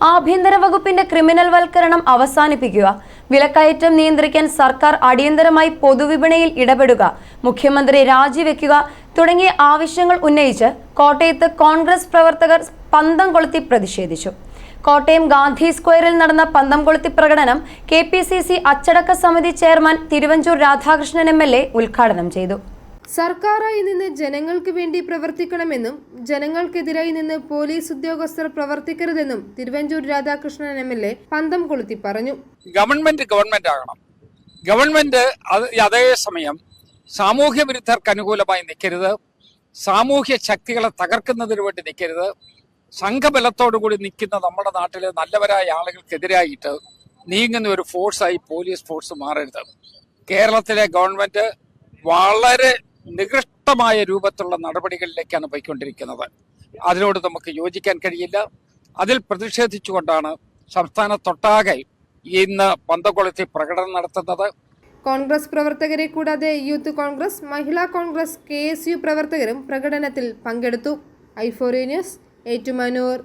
ആഭ്യന്തര വകുപ്പിന്റെ ക്രിമിനൽ വൽക്കരണം അവസാനിപ്പിക്കുക. വിലക്കയറ്റം നിയന്ത്രിക്കാൻ സർക്കാർ അടിയന്തരമായി പൊതുവിപണിയിൽ ഇടപെടുക. മുഖ്യമന്ത്രി രാജിവെക്കുക തുടങ്ങിയ ആവശ്യങ്ങൾ ഉന്നയിച്ച് കോട്ടയത്ത് കോൺഗ്രസ് പ്രവർത്തകർ പന്തം കൊളുത്തി പ്രതിഷേധിച്ചു. കോട്ടയം ഗാന്ധി സ്ക്വയറിൽ നടന്ന പന്തം കൊളുത്തി പ്രകടനം കെ പി സി സി അച്ചടക്ക സമിതി chairman Thiruvanchoor Radhakrishnan M L A ഉദ്ഘാടനം ചെയ്തു. സർക്കാരായി നിന്ന് ജനങ്ങൾക്ക് വേണ്ടി പ്രവർത്തിക്കണമെന്നും ജനങ്ങൾക്കെതിരായി നിന്ന് പോലീസ് ഉദ്യോഗസ്ഥർ പ്രവർത്തിക്കരുതെന്നും Thiruvanchoor Radhakrishnan M L A പന്തം കൊളുത്തി പറഞ്ഞു. ഗവൺമെന്റ് ഗവൺമെന്റ് ആകണം. ഗവൺമെന്റ് അതേ അതേസമയം സാമൂഹ്യ വിരുദ്ധർക്ക് അനുകൂലമായി നിൽക്കരുത്. സാമൂഹ്യ ശക്തികളെ തകർക്കുന്നതിന് വേണ്ടി നിൽക്കരുത്. സംഘബലത്തോടു കൂടി നിൽക്കുന്ന നമ്മുടെ നാട്ടിലെ നല്ലവരായ ആളുകൾക്കെതിരായിട്ട് നീങ്ങുന്ന ഒരു ഫോഴ്സായി പോലീസ് ഫോഴ്സ് മാറരുത്. കേരളത്തിലെ ഗവൺമെന്റ് വളരെ നികൃഷ്ടമായ രൂപത്തിലുള്ള നടപടികളിലേക്കാണ് പോയിക്കൊണ്ടിരിക്കുന്നത്. അതിനോട് നമുക്ക് യോജിക്കാൻ കഴിയില്ല. അതിൽ പ്രതിഷേധിച്ചുകൊണ്ടാണ് സംസ്ഥാനത്തൊട്ടാകെ ഇന്ന് പന്തകുളത്തിൽ പ്രകടനം നടത്തുന്നത്. കോൺഗ്രസ് പ്രവർത്തകരെ കൂടാതെ യൂത്ത് കോൺഗ്രസ് മഹിളാ കോൺഗ്രസ് കെ പ്രവർത്തകരും പ്രകടനത്തിൽ പങ്കെടുത്തു. ഐഫോറി ന്യൂസ് ഏറ്റുമാനൂർ.